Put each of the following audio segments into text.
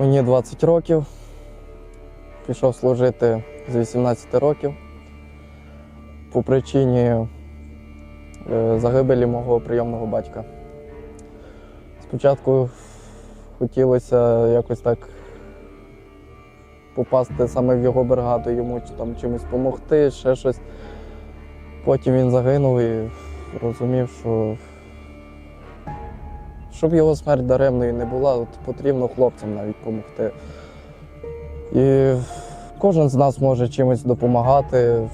Мені 20 років. Пішов служити з 18 років по причині е, загибелі мого прийомного батька. Спочатку хотілося якось так попасти саме в його бригаду, йому там чимось допомогти, ще щось. Потім він загинув і розумів, що щоб його смерть даремною не була, от потрібно хлопцям навіть допомогти. І кожен з нас може чимось допомагати.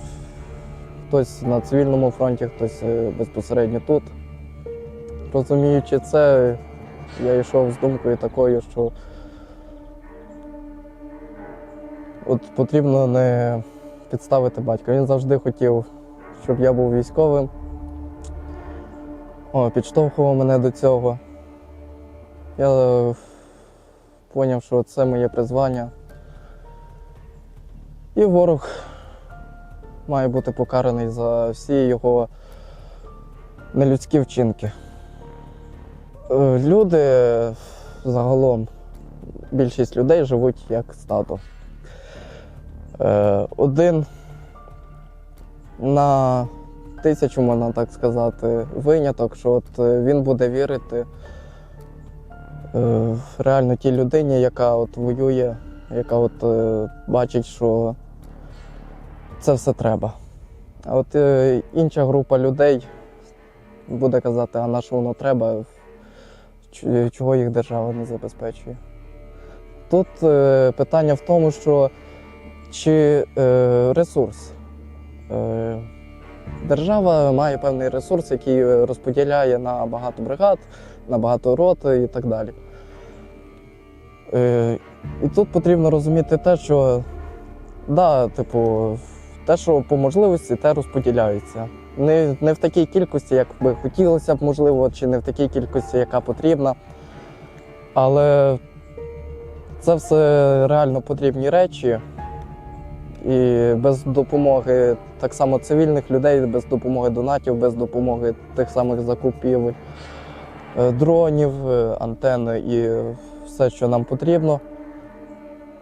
Хтось на цивільному фронті, хтось е, безпосередньо тут. Розуміючи це, я йшов з думкою такою, що от потрібно не підставити батька. Він завжди хотів, щоб я був військовим. О, підштовхував мене до цього. Я зрозумів, що це моє призвання. І ворог має бути покараний за всі його нелюдські вчинки. Е, Люди загалом, більшість людей живуть як стадо. Е, Один на тисячу, можна так сказати, виняток, що от е, він буде вірити е, реально тій людині, яка от воює, яка от е, бачить, що це все треба. А от е, інша група людей буде казати, а на що воно треба, чого їх держава не забезпечує. Тут е, питання в тому, що чи е, ресурс. Е, держава має певний ресурс, який е, розподіляє на багато бригад, на багато рот і так далі. Е, і тут потрібно розуміти те, що да, типу, те, що по можливості, те розподіляється. Не, не в такій кількості, як би хотілося б, можливо, чи не в такій кількості, яка потрібна. Але це все реально потрібні речі. І без допомоги так само цивільних людей, без допомоги донатів, без допомоги тих самих закупівель, е, дронів, е, антен і все, що нам потрібно,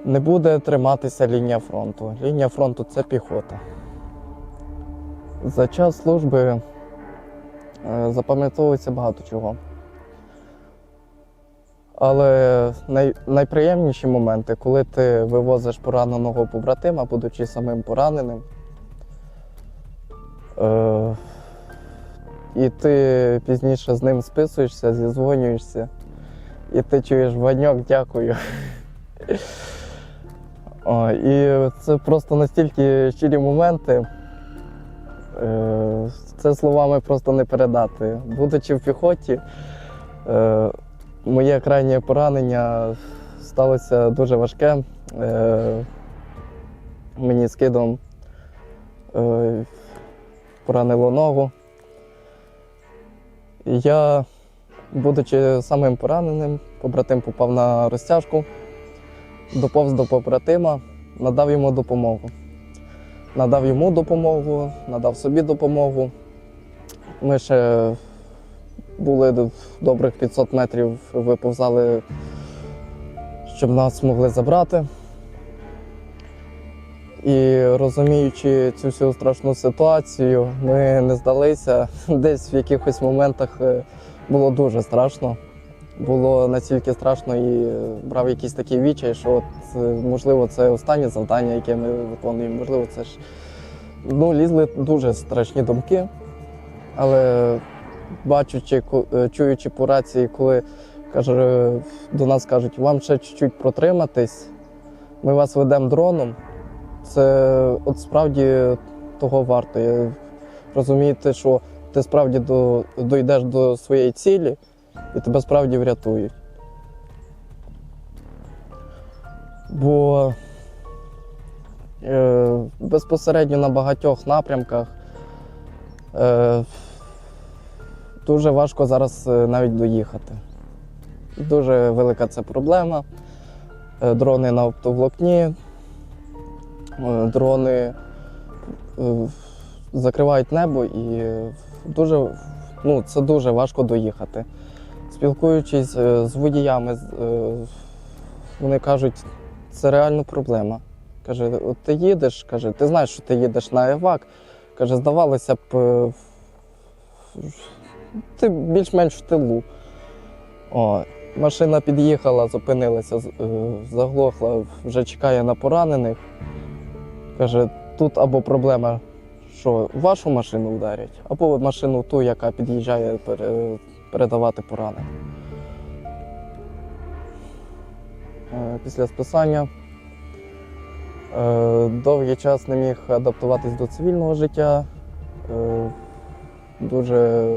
не буде триматися лінія фронту. Лінія фронту це піхота. За час служби е, запам'ятовується багато чого. Але най, найприємніші моменти, коли ти вивозиш пораненого побратима, будучи самим пораненим, е, і ти пізніше з ним списуєшся, зізвонюєшся, і ти чуєш Ваньок, дякую. О, і це просто настільки щирі моменти. Е, Це словами просто не передати. Будучи в піхоті, е, моє крайнє поранення сталося дуже важке. Е, Мені скидом поранило ногу. Я, будучи самим пораненим, побратим попав на розтяжку, доповз до побратима, надав йому допомогу. Надав йому допомогу, надав собі допомогу. Ми ще були до- добрих 500 метрів, виповзали, щоб нас могли забрати. І розуміючи цю всю страшну ситуацію, ми не здалися. Десь в якихось моментах е, було дуже страшно. Було настільки страшно і е, брав якийсь такий відчай, що от, е, можливо це останнє завдання, яке ми виконуємо. Можливо, це ж ну, лізли дуже страшні думки. Але бачучи, е, чуючи по рації, коли каже, до нас кажуть, вам ще чуть-чуть протриматись, ми вас ведемо дроном. Це от справді того варто. Розумієте, що ти справді до, дійдеш до своєї цілі і тебе справді врятують. Бо е, безпосередньо на багатьох напрямках е, дуже важко зараз е, навіть доїхати. Дуже велика це проблема. Е, Дрони на оптоволокні, е, дрони закривають небо і дуже, ну, це дуже важко доїхати. Спілкуючись е, з водіями, е, вони кажуть, це реально проблема. Каже, от ти їдеш, каже, ти знаєш, що ти їдеш на евак. Каже, здавалося б, е, ти більш-менш в тилу. О, машина під'їхала, зупинилася, заглохла, вже чекає на поранених. Каже, тут або проблема, що вашу машину вдарять, або машину ту, яка під'їжджає передавати поранених. Е, Після списання е, довгий час не міг адаптуватись до цивільного життя. Е, Дуже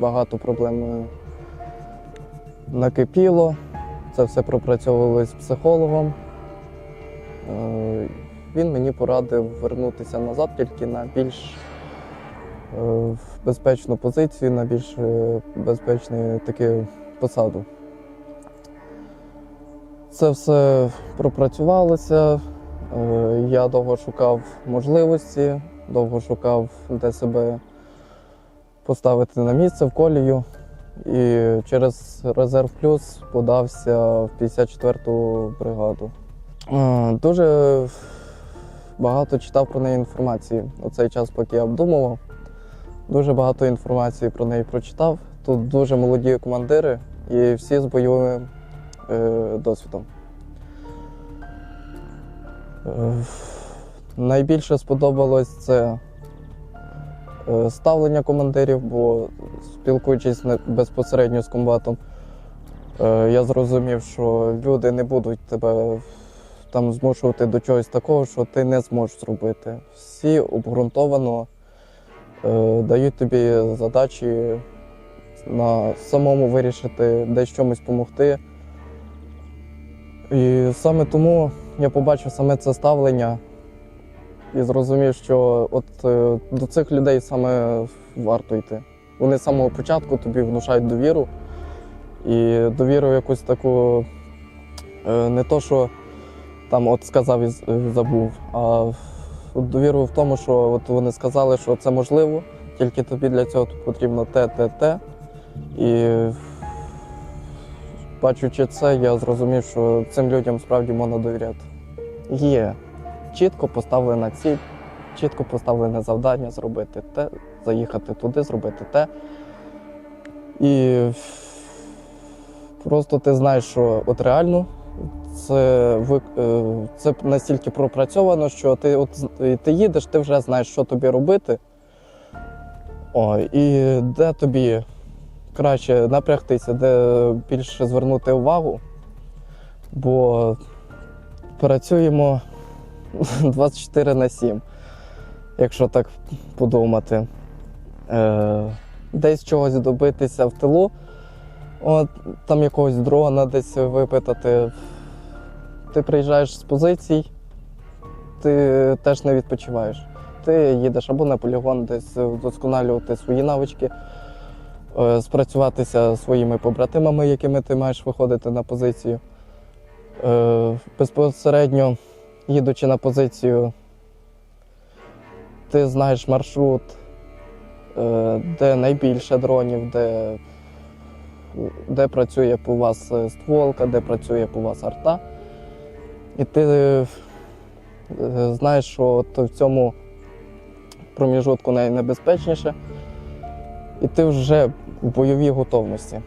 багато проблем накипіло. Це все пропрацьовували з психологом. Він мені порадив вернутися назад тільки на більш е, безпечну позицію, на більш е, безпечну таку посаду. Це все пропрацювалося. Е, Я довго шукав можливості, довго шукав, де себе поставити на місце в колію. І через Резерв Плюс подався в 54-ту бригаду. Дуже багато читав про неї інформації. У цей час, поки я обдумував, дуже багато інформації про неї прочитав. Тут дуже молоді командири і всі з бойовим е, досвідом. Е, Найбільше сподобалось це е, ставлення командирів, бо спілкуючись безпосередньо з комбатом, е, я зрозумів, що люди не будуть тебе там змушувати до чогось такого, що ти не зможеш зробити. Всі обґрунтовано е, дають тобі задачі на самому вирішити, десь чомусь допомогти. І саме тому я побачив саме це ставлення і зрозумів, що от е, до цих людей саме варто йти. Вони з самого початку тобі внушають довіру. І довіру якусь таку е, не то, що там от сказав і забув, а довіру в тому, що от вони сказали, що це можливо, тільки тобі для цього потрібно те, те, те. І бачучи це, я зрозумів, що цим людям справді можна довіряти. Є чітко поставлена ціль, чітко поставлене завдання зробити те, заїхати туди, зробити те. І просто ти знаєш, що от реально це, е, це настільки пропрацьовано, що ти, от, ти їдеш, ти вже знаєш, що тобі робити. О, і де тобі краще напрягтися, де більше звернути увагу. Бо працюємо 24 на 7, якщо так подумати. Е, десь чогось добитися в тилу, от, там якогось дрона десь випитати. Ти приїжджаєш з позицій, ти теж не відпочиваєш. Ти їдеш або на полігон, десь вдосконалювати свої навички, е, спрацюватися своїми побратимами, якими ти маєш виходити на позицію. Е, Безпосередньо їдучи на позицію, ти знаєш маршрут, е, де найбільше дронів, де, де працює по вас стволка, де працює по вас арта. І ти е, знаєш, що в цьому проміжутку найнебезпечніше, і ти вже в бойовій готовності.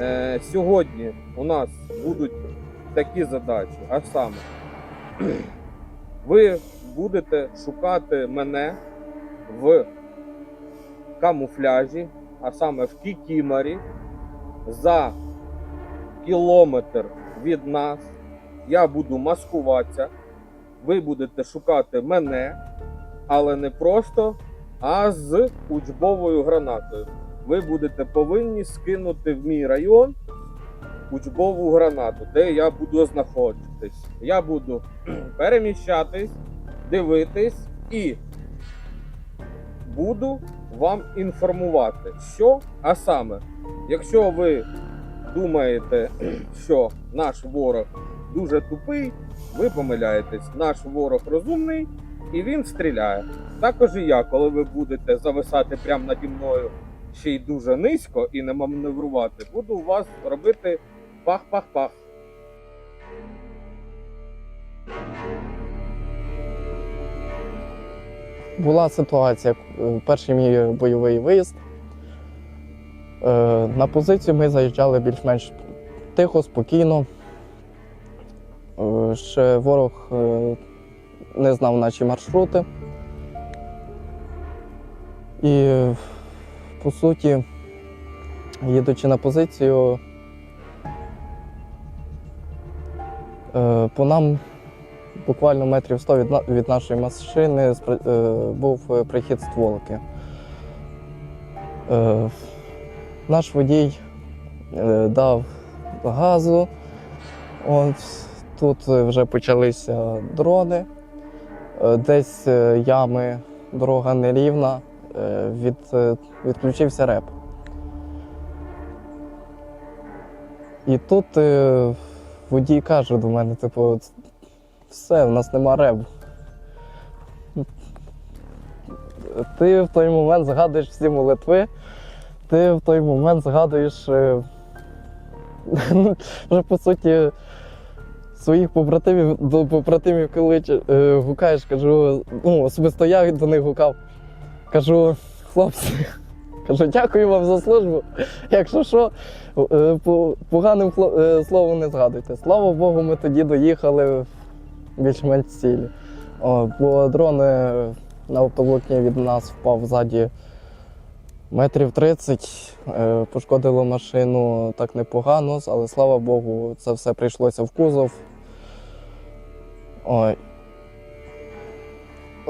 Е, сьогодні у нас будуть такі задачі, а саме, ви будете шукати мене в камуфляжі, а саме в кікіморі, за кілометр від нас. Я буду маскуватися. Ви будете шукати мене, але не просто, а з учбовою гранатою ви будете повинні скинути в мій район учбову гранату, де я буду знаходитись. Я буду переміщатись, дивитись і буду вам інформувати, що, а саме, якщо ви думаєте, що наш ворог дуже тупий, ви помиляєтесь. Наш ворог розумний і він стріляє. Також і я, коли ви будете зависати прямо наді мною ще й дуже низько і не маневрувати, буду у вас робити пах-пах-пах. Була ситуація, е, перший мій бойовий виїзд. Е, На позицію ми заїжджали більш-менш тихо, спокійно. Е, Ще ворог не знав наші маршрути. І, по суті, їдучи на позицію, по нам буквально метрів 100 від, від нашої машини е, був е, прихід стволки. Е, наш водій е, дав газу. От, тут е, вже почалися дрони, е, десь е, ями, дорога нерівна, е, від, е, відключився реп. І тут е, водій каже до мене, типу, все, в нас нема реб. Ти в той момент згадуєш всі молитви, ти в той момент згадуєш е, вже по суті своїх побратимів до побратимів, коли е, гукаєш, кажу, ну, особисто я до них гукав. Кажу, хлопці, кажу, дякую вам за службу. Якщо що, е, поганим е, словом не згадуйте. Слава Богу, ми тоді доїхали більш-менш цілі. Бо дрон на оптоволокні від нас впав ззаді метрів 30, е, пошкодило машину так непогано, але слава Богу, це все прийшлося в кузов. Ой.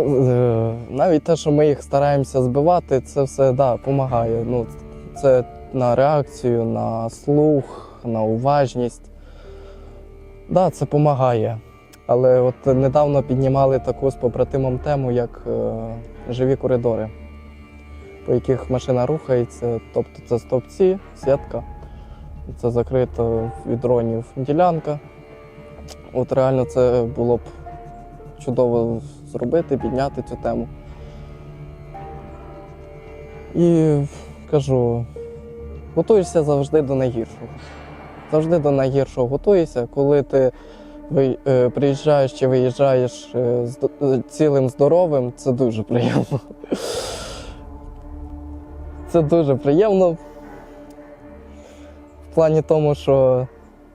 Е, Навіть те, що ми їх стараємося збивати, це все да, допомагає. Ну, це на реакцію, на слух, на уважність. Да, це допомагає. Але от недавно піднімали таку з побратимом тему, як е, живі коридори, по яких машина рухається. Тобто це стовпці, сітка, це закрита від дронів ділянка. От реально це було б чудово зробити, підняти цю тему. І кажу, готуєшся завжди до найгіршого. Завжди до найгіршого готуєшся, коли ти е, приїжджаєш чи виїжджаєш е, е, цілим здоровим, це дуже приємно. Це дуже приємно. В плані тому, що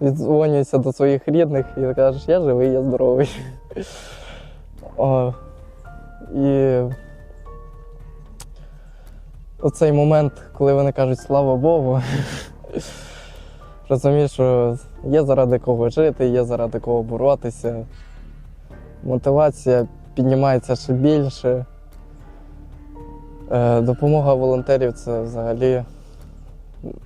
віддзвонюєшся до своїх рідних і кажеш, я живий, я здоровий. О, і оцей момент, коли вони кажуть слава Богу, розумієш, що є заради кого жити, є заради кого боротися. Мотивація піднімається ще більше. Е, Допомога волонтерів це взагалі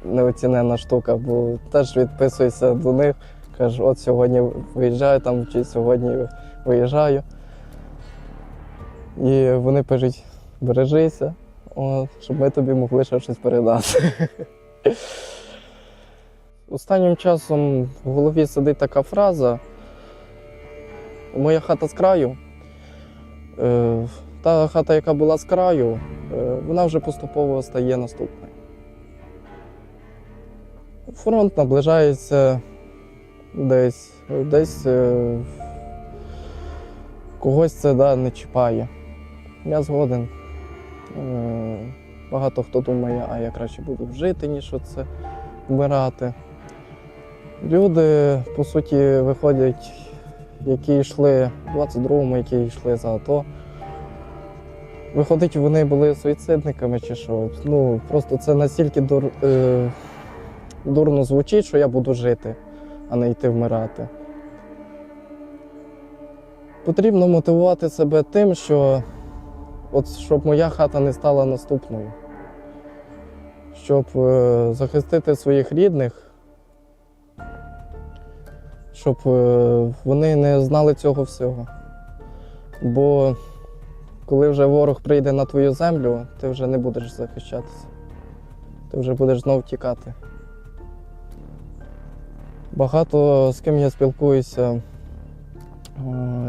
неоціненна штука, бо теж відписуюся до них, кажу, от сьогодні виїжджаю там, чи сьогодні виїжджаю. І вони пишуть, бережися, от, щоб ми тобі могли ще щось передати. Останнім часом в голові сидить така фраза. Моя хата з краю. Е, Та хата, яка була з краю, е, вона вже поступово стає наступною. Фронт наближається десь, десь е, когось це да, не чіпає. Я згоден. Е, Багато хто думає, а я краще буду жити, ніж оце вмирати. Люди, по суті, виходять, які йшли в 22-му, які йшли за АТО. Виходить, вони були суїцидниками чи що. Ну, просто це настільки дур, е, дурно звучить, що я буду жити, а не йти вмирати. Потрібно мотивувати себе тим, що от щоб моя хата не стала наступною. Щоб е, захистити своїх рідних щоб е, вони не знали цього всього. Бо коли вже ворог прийде на твою землю, ти вже не будеш захищатися. Ти вже будеш знов тікати. Багато з ким я спілкуюся е,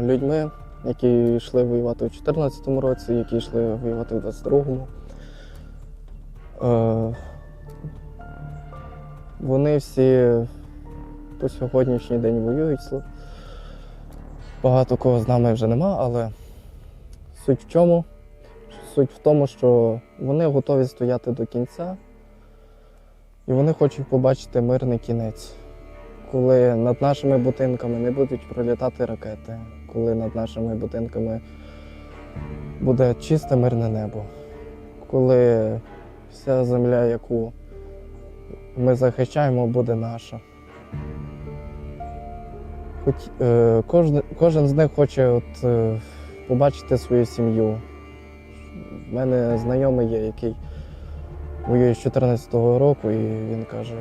людьми, які йшли воювати у 2014 році, які йшли воювати у 2022. Е, Вони всі по сьогоднішній день воюють. Багато кого з нами вже нема, але суть в чому? Суть в тому, що вони готові стояти до кінця, і вони хочуть побачити мирний кінець коли над нашими будинками не будуть пролітати ракети, коли над нашими будинками буде чисте мирне небо, коли вся земля, яку ми захищаємо, буде наша. Хоч, е, кожен, кожен з них хоче от, е, побачити свою сім'ю. У мене знайомий є, який воює з 14-го року, і він каже,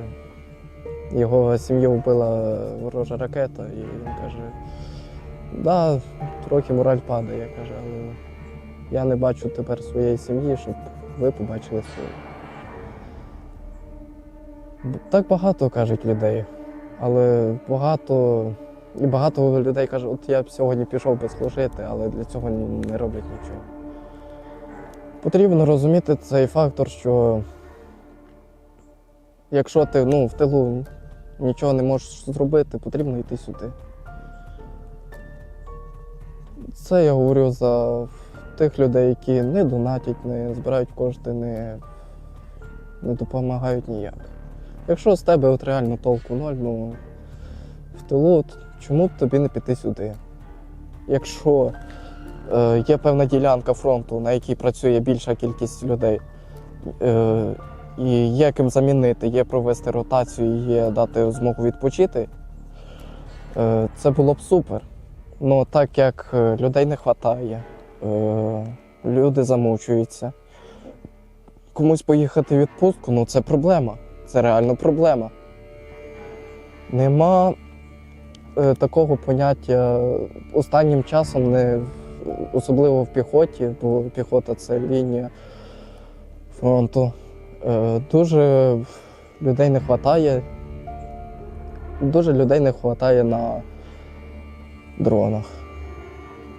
його сім'ю вбила ворожа ракета, і він каже: да, трохи мораль падає, каже, але я не бачу тепер своєї сім'ї, щоб ви побачили свою. Так багато кажуть людей, але багато. І багато людей каже, от я б сьогодні пішов би служити, але для цього не роблять нічого. Потрібно розуміти цей фактор, що якщо ти ну, в тилу нічого не можеш зробити, потрібно йти сюди. Це я говорю за тих людей, які не донатять, не збирають кошти, не, не допомагають ніяк. Якщо з тебе от реально толку ноль, ну в тилу, чому б тобі не піти сюди? Якщо е, є певна ділянка фронту, на якій працює більша кількість людей, е, і є ким замінити, є провести ротацію, є дати змогу відпочити, е, це було б супер. Ну так як е, людей не вистачає, люди замучуються. Комусь поїхати в відпустку, ну це проблема. Це реально проблема. Нема е, такого поняття останнім часом, не, особливо в піхоті, бо піхота це лінія фронту. Е, Дуже людей не вистачає. Дуже людей не вистачає на дронах.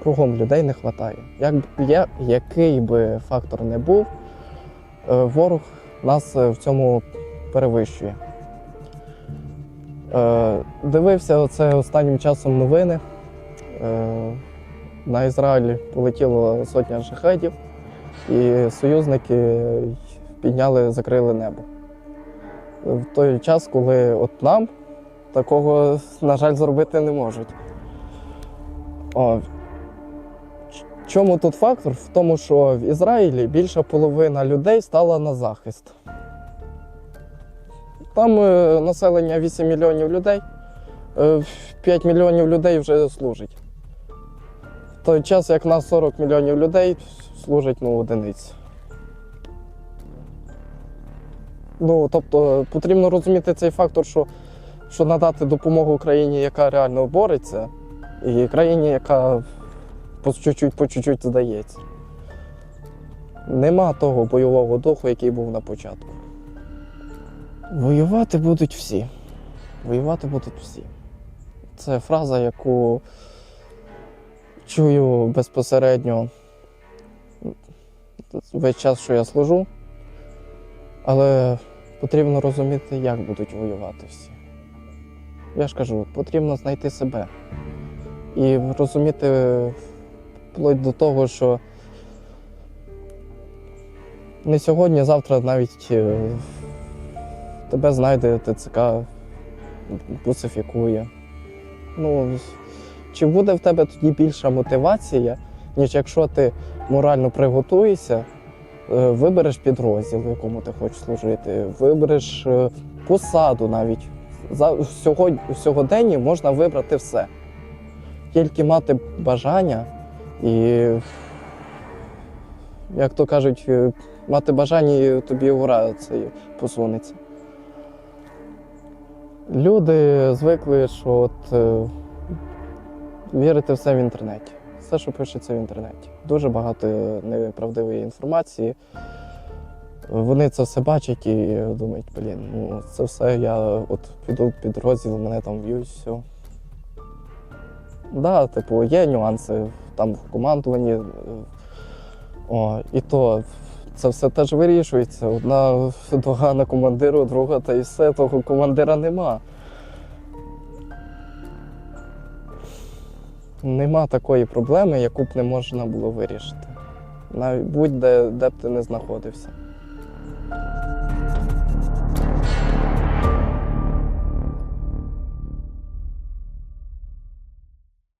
Кругом людей не вистачає. Як, я, який би фактор не був, е, ворог нас е, в цьому перевищує. Е, Дивився оце останнім часом новини. На Ізраїль полетіло сотня шахедів, і союзники підняли, закрили небо. В той час, коли от нам такого, на жаль, зробити не можуть. Чому тут фактор? В тому, що в Ізраїлі більша половина людей стала на захист. Там е, населення 8 мільйонів людей, е, 5 мільйонів людей вже служить. В той час, як нас 40 мільйонів людей служить ну, одиниць. Ну, тобто потрібно розуміти цей фактор, що, що надати допомогу країні, яка реально бореться, і країні, яка по чуть-чуть, по чуть-чуть здається. Нема того бойового духу, який був на початку. Воювати будуть всі. Воювати будуть всі. Це фраза, яку чую безпосередньо весь час, що я служу. Але потрібно розуміти, як будуть воювати всі. Я ж кажу, потрібно знайти себе і розуміти вплоть до того, що не сьогодні, завтра навіть е, тебе знайде ТЦК, бусифікує. Ну, чи буде в тебе тоді більша мотивація, ніж якщо ти морально приготуєшся, е, вибереш підрозділ, якому ти хочеш служити, вибереш е, посаду навіть. За сьогодні, сьогоденні можна вибрати все. Тільки мати бажання і, як то кажуть, е, мати бажання і тобі ура цей посунеться. Люди звикли, що от е, вірити все в інтернеті. Все, що пишеться в інтернеті. Дуже багато неправдивої інформації. Вони це все бачать і думають, блін, ну це все, я от піду в підрозділ, мене там б'ють, все. Да, типу, є нюанси там в командуванні. е, О, і то це все теж вирішується. Одна догана командиру, друга, та і все, того командира нема. Нема такої проблеми, яку б не можна було вирішити. Навіть будь-де де б ти не знаходився.